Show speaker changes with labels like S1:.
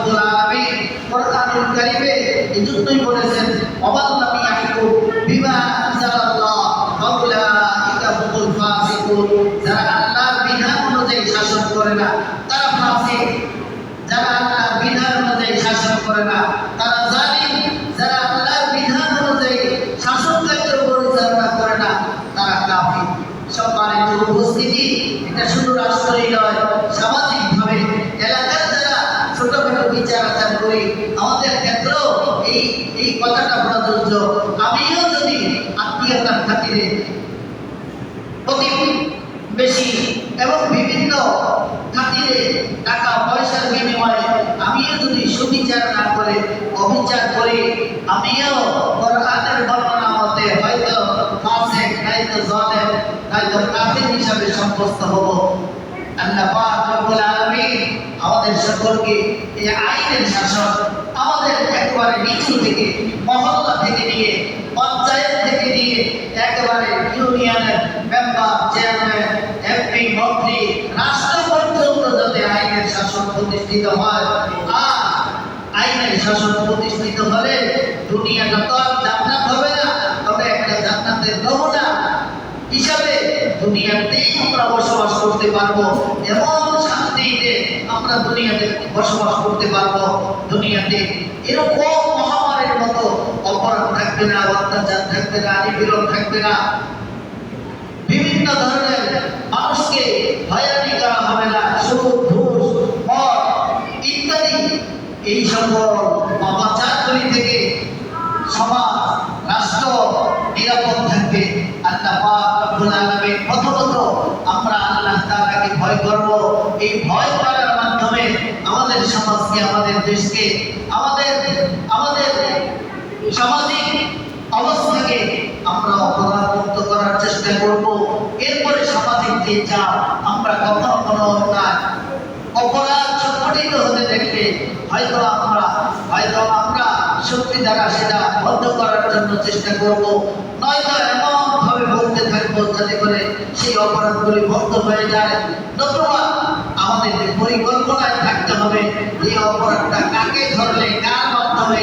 S1: রব্বুল আলামিন কোরআনুল কারীমে এই জন্যই বলেছেন অবাল্লাম ইয়াহকু বিমা আনজালাল্লাহ, ফাউলাইকা হুমুল ফাসিকুন। যারা আল্লাহর বিধান অনুযায়ী শাসন করে না, তারা ফাসিক। যারা আল্লাহর বিধান অনুযায়ী শাসন করে না, তারা জালিম। যারা আল্লাহর বিধান অনুযায়ী শাসন কার্য পরিচালনা করে না, তারা কাফির। সম্মানিত উপস্থিতি, এটা শুধু রাষ্ট্রই নয় বিচার আচার করি আমাদের ক্ষেত্রেও এই এই কথাটা প্রযোজ্য আমিও যদি আত্মীয়তার খাতিরে প্রতিবেশী এবং বিভিন্ন খাতিরে টাকা পয়সার বিনিময়ে আমিও যদি সুবিচার না করে, অবিচার করি, আমিও কোরআনের বর্ণনা মতে হয়তো ফাসিক নয়তো জালেম নয়তো কাফির হিসাবে সাব্যস্ত হব। আল্লাহ পাক রব্বুল আলামিন আমাদের সকলকে এই আইনের শাসন, আমাদের একেবারে নিচু থেকে, মহল্লা থেকে নিয়ে, পঞ্চায়েত থেকে নিয়ে, একেবারে ইউনিয়নের মেম্বার, চেয়ারম্যান, এমপি, মন্ত্রী রাষ্ট্র পর্যন্ত যাতে আইনের শাসন প্রতিষ্ঠিত হয়, আর আইনের শাসন প্রতিষ্ঠিত হলে দুনিয়াটা তো আর জান্নাত হবে না তবে একটা জান্নাতের নমুনা হিসাবে দুনিয়াতেই আমরা বসবাস করতে পারব। এমন শান্তিতে আমরা দুনিয়াতে বসবাস করতে পারব। দুনিয়াতে এরকম মহামারীর মতো অপরাধ থাকবে না, অত্যাচার থাকবে না, নিপীড়ন থাকবে না। বিভিন্ন ধরনের মানুষকে হয়রানি করা হবে না সুদ ঘুষ মদ ইত্যাদি। এই সকল অবাচারগুলি থেকে সমাজ, রাষ্ট্র নিরাপদ থাকবে। আল্লাহ পাক রব্বুল আলামিন প্রথমত আমরা আল্লাহ তাআলাকে ভয় করব এই ভয় করার মাধ্যমে আমাদের সমাজকে, আমাদের দেশকে, আমাদের আমাদের সামাজিক অবস্থাকে আমরা অপরাধ করার চেষ্টা করব। এরপরে সামাজিক যে চাপ, আমরা কখনো কোনো অন্যায় অপরাধ সংগঠিত হতে দেখলে হয়তো আমরা হয়তো আমরা শক্তি দ্বারা সেটা বন্ধ করার জন্য চেষ্টা করব। এমন ভাবে বলতে থাকব, যাতে করে সেই অপরাধগুলি বন্ধ হয়ে যায়। আমাদের পরিকল্পনায় থাকতে হবে, এই অপরাধটা কাকে ধরলে, কার মাধ্যমে